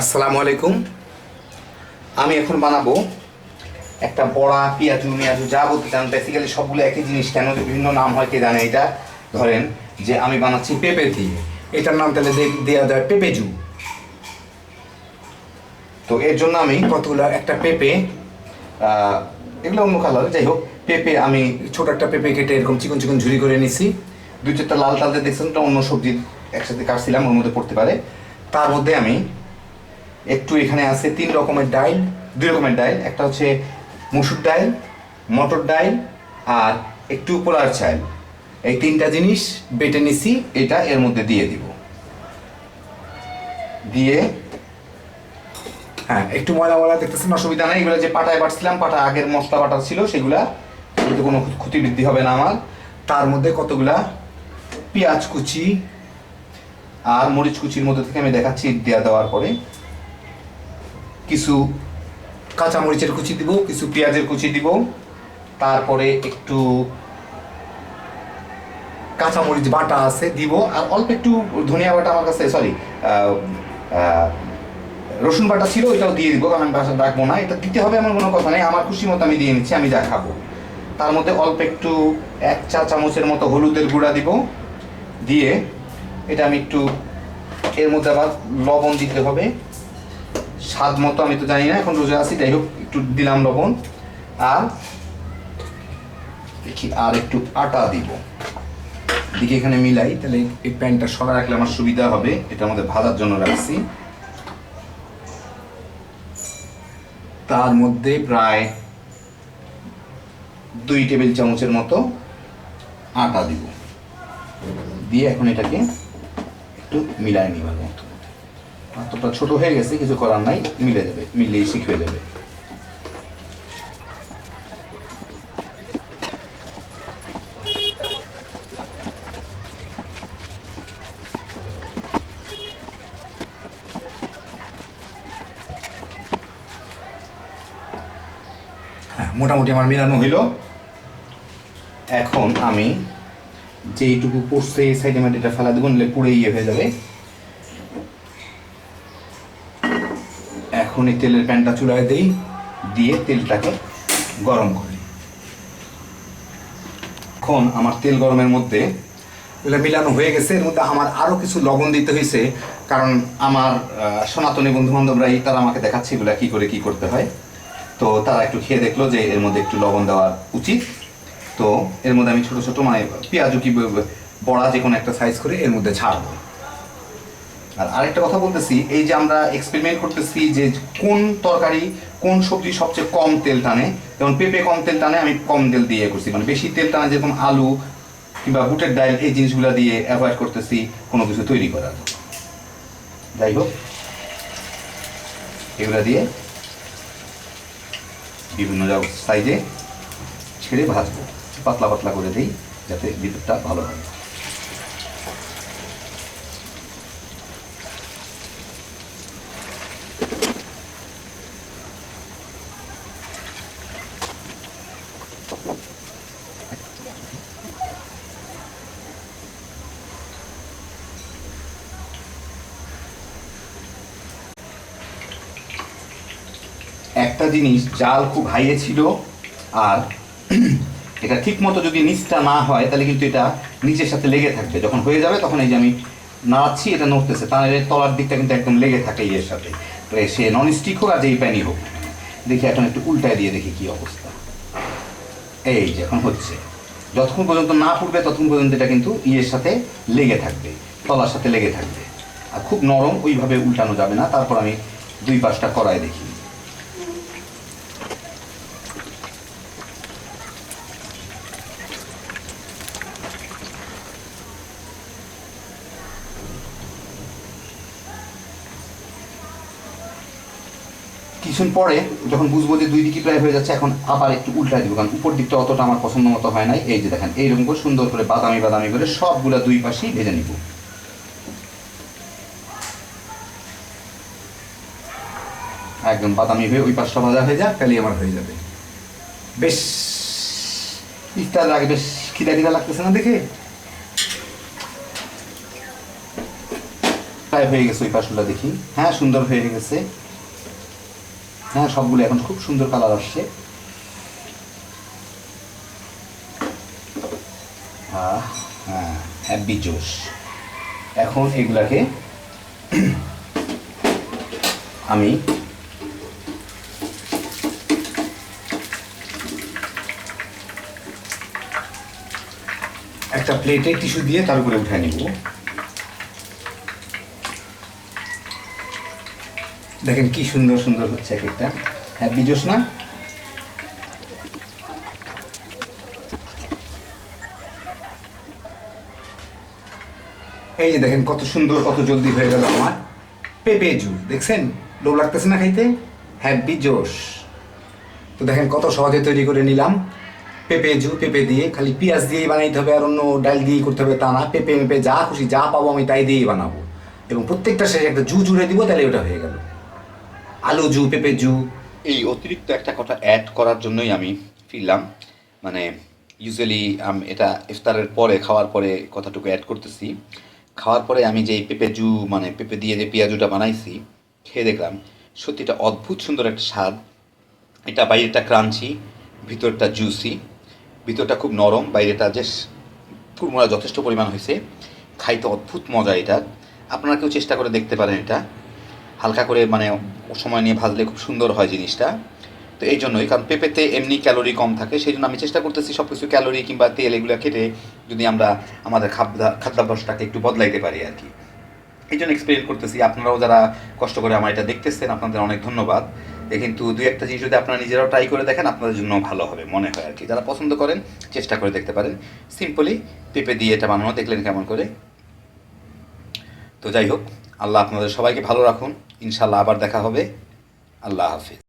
আসসালামু আলাইকুম। আমি এখন বানাবো একটা বড়া, পেঁয়াজু, মেয়াজু, যা বলতে চান বেসিক্যালি সবগুলো একই জিনিস, কেন যে বিভিন্ন নাম হয় কে জানে এটা। ধরেন যে আমি বানাচ্ছি পেঁপে দিয়ে, এটার নাম তাহলে দেওয়া যায় পেঁপেজু। তো এর জন্য আমি কতগুলো একটা পেঁপে এগুলো অন্য কালার যাই হোক, পেঁপে আমি ছোট একটা পেঁপে কেটে এরকম চিকন চিকন ঝুরি করে নিছি। দুই চারটা লাল তালতে দেখছেন অন্য সবজি একসাথে কাটছিলাম, ওর মধ্যে পড়তে পারে। তার মধ্যে আমি একটু এখানে আছে তিন রকমের ডাইল, দুই রকমের ডাইল, একটা হচ্ছে মুসুর ডাইল, মটর ডাইল আর একটু পোলার চাইল এই তিনটা জিনিস বেটে নিছি, এটা এর মধ্যে দিয়ে দিব। দিয়ে হ্যাঁ একটু ময়লা ময়লা দেখতেছেন, অসুবিধা নাই। এগুলো যে পাটায় বাটছিলাম, পাটা আগের মশলা বাটা ছিল, সেগুলা এগুলোতে কোনো ক্ষতি বৃদ্ধি হবে না আমার। তার মধ্যে কতগুলা? পেঁয়াজ কুচি আর মরিচ কুচির মধ্যে থেকে আমি দেখাচ্ছি দেওয়া দেওয়ার পরে। কিছু কাঁচামরিচের কুচি দিব, কিছু পেঁয়াজের কুচি দিব। তারপরে একটু কাঁচামরিচ বাটা আছে, দিব। আর অল্প একটু ধনিয়া বাটা আমার কাছে সরি রসুন বাটা ছিল, ওইটাও দিয়ে দিব, কারণ আমি বাসা রাখব না। এটা দিতে হবে এমন কোনো কথা নেই, আমার খুশি মতো আমি দিয়ে নিচ্ছি, আমি যা খাব। তার মধ্যে অল্প একটু এক চা চামচের মতো হলুদের গুঁড়া দিব। দিয়ে এটা আমি একটু এর মধ্যে আবার লবণ দিতে হবে। স্বাদ মতো আমি তো জানি না, এখন রোজা আছি, যাই হোক, একটু দিলাম লবণ। আর দেখি আর একটু আটা দিব। দিকে এখানে মিলাই, তাহলে এই প্যানটা সরা রাখলে আমার সুবিধা হবে, এটা আমাদের ভাজার জন্য রাখছি। তার মধ্যে প্রায় দুই টেবিল চামচের মতো আটা দিব। দিয়ে এখন এটাকে একটু মিলাই নিবার মতো পাত্রটা ছোট হয়ে গেছে, কিছু করার নাই, মিলে যাবে, মিলিয়ে শিখে হ্যাঁ মোটামুটি আমার মিলানো হইল। এখন আমি যেইটুকু পড়ছে এই সাইডে মাটিটা ফেলা দেবো, নিলে পুড়ে ইয়ে হয়ে যাবে। এখন এই তেলের প্যানটা চুলায় দেই, দিয়ে তেলটাকে গরম করি এখন আমার তেল গরমের মধ্যে এগুলো মিলানো হয়ে গেছে, এর মধ্যে আমার আরও কিছু লবণ দিতে হয়েছে, কারণ আমার সনাতনী বন্ধু বান্ধবরাই তারা আমাকে দেখাচ্ছে এগুলো কী করে কি করতে হয়। তো তারা একটু খেয়ে দেখল যে এর মধ্যে একটু লবণ দেওয়া উচিত। তো এর মধ্যে আমি ছোট ছোট মানে পেঁয়াজু কি বড়া যে কোনো একটা সাইজ করে এর মধ্যে ছাড়বো। আর আরেকটা কথা বলতেছি, এই যে আমরা এক্সপেরিমেন্ট করতেছি যে কোন তরকারি কোন সবজি সবচেয়ে কম তেল টানে, যেমন পেঁপে কম তেল টানে, আমি কম তেল দিয়ে করছি। মানে বেশি তেল টানে যেরকম আলু কিংবা বুটের ডাল, এই জিনিসগুলো দিয়ে অ্যাভয়েড করতেছি, কোনো কিছু তৈরি করার যাই হোক, এগুলো দিয়ে বিভিন্ন সাইজে ছেড়ে ভাজবো। পাতলা পাতলা করে দিই, যাতে ভিতরটা ভালো হয়। একটা জিনিস, জাল খুব হাইয়ে ছিল, আর এটা ঠিক মতো যদি নিচটা না হয়, তাহলে কিন্তু এটা নিচের সাথে লেগে থাকবে। যখন হয়ে যাবে, তখন এই যে আমি নাড়াচ্ছি, এটা নড়তেছে। তাহলে এর তলার দিকটা কিন্তু একদম লেগে থাকে ইয়ের সাথে। তো সে নন স্টিক হোক আর যেই প্যানই হোক, দেখি এখন একটু উল্টায় দিয়ে দেখি কি অবস্থা। এই যে, এখন হচ্ছে। যতক্ষণ পর্যন্ত না পুড়বে ততক্ষণ পর্যন্ত এটা কিন্তু ইয়ের সাথে লেগে থাকবে, তলার সাথে লেগে থাকবে। আর খুব নরম, ওইভাবে উল্টানো যাবে না। তারপর আমি দুই পাশটা করায় দেখি। কিছুক্ষণ পরে যখন বুঝব যে দুই দিকই প্রায় হয়ে যাচ্ছে, এখন আবার একটু উল্টায় দিব, কারণ উপর দিকটা অতটা আমার পছন্দ মতো হয় নাই। এই যে দেখেন, এইরকম করে সুন্দর করে বাদামি বাদামি করে সবগুলা দুই পাশেই ভেজে নিব। একদম বাদামি হয়ে ওই পাশটা ভাজা হয়ে যাক তাহলেই আমার হয়ে যাবে। বেশ। ইফতার আগে বেশ খিদা খিদা লাগতেছে না দেখে? প্রায় হয়ে গেছে ওই পাশগুলো দেখি। হ্যাঁ সুন্দর হয়ে গেছে। হ্যাঁ সবগুলো এখন খুব সুন্দর কালার আসছে। হ্যাঁ জোশ এখন এগুলাকে আমি একটা প্লেটে টিস্যু দিয়ে তার উপরে উঠে নিব। দেখেন কি সুন্দর সুন্দর হচ্ছে এক একটা। হ্যাঁ বিজোস না? এই যে দেখেন কত সুন্দর, কত জলদি হয়ে গেল আমার। পেঁপে জুস, দেখছেন? লোভ লাগতেছে না খাইতে? হ্যাপি জোশ তো দেখেন কত সহজে তৈরি করে নিলাম। পেঁপে জু, পেঁপে দিয়ে খালি পেঁয়াজ দিয়েই বানাইতে হবে আর অন্য ডাল দিয়েই করতে হবে তা না। পেঁপে মেপে যা খুশি যা পাবো আমি তাই দিয়েই বানাবো। এবং প্রত্যেকটা শেষে একটা জু জুড়ে দিব, তাহলে ওটা হয়ে গেল। আলু জু, পেঁপে জু। এই অতিরিক্ত একটা কথা অ্যাড করার জন্যই আমি ফিরলাম। মানে ইউজুয়ালি আমি এটা ইফতারের পরে, খাওয়ার পরে কথাটুকু অ্যাড করতেছি। খাওয়ার পরে আমি যে পেঁপে জু মানে পেঁপে দিয়ে যে পেঁয়াজুটা বানাইছি, খেয়ে দেখলাম সত্যি এটা অদ্ভুত সুন্দর একটা স্বাদ। এটা বাইরেটা ক্রাঞ্চি ভিতরটা জুসি ভিতরটা খুব নরম বাইরেটা যে কুরমুড়া যথেষ্ট পরিমাণ হয়েছে খাইতে অদ্ভুত মজা এটা। আপনারা কেউ চেষ্টা করে দেখতে পারেন এটা। হালকা করে মানে সময় নিয়ে ভাজলে খুব সুন্দর হয় জিনিসটা। তো এই জন্যই, কারণ পেঁপেতে এমনি ক্যালোরি কম থাকে সেই জন্য আমি চেষ্টা করতেছি সব কিছু ক্যালোরি কিংবা তেল এগুলো খেটে যদি আমরা আমাদের খাদ্য, খাদ্যাভ্যাসটাকে একটু বদলাইতে পারি আর কি। এই জন্য এক্সপেরিয়েন্স করতেছি। আপনারাও যারা কষ্ট করে আমার এটা দেখতেছেন, আপনাদের অনেক ধন্যবাদ। কিন্তু দুই একটা জিনিস যদি আপনারা নিজেরাও ট্রাই করে দেখেন, আপনাদের জন্য ভালো হবে মনে হয় আর কি। যারা পছন্দ করেন, চেষ্টা করে দেখতে পারেন। সিম্পলি পেঁপে দিয়ে এটা বানানো, দেখলেন কেমন করে। তো যাই হোক, আল্লাহ আপনাদের সবাইকে ভালো রাখুন। ইনশাল্লাহ আবার দেখা হবে। আল্লাহ হাফিজ।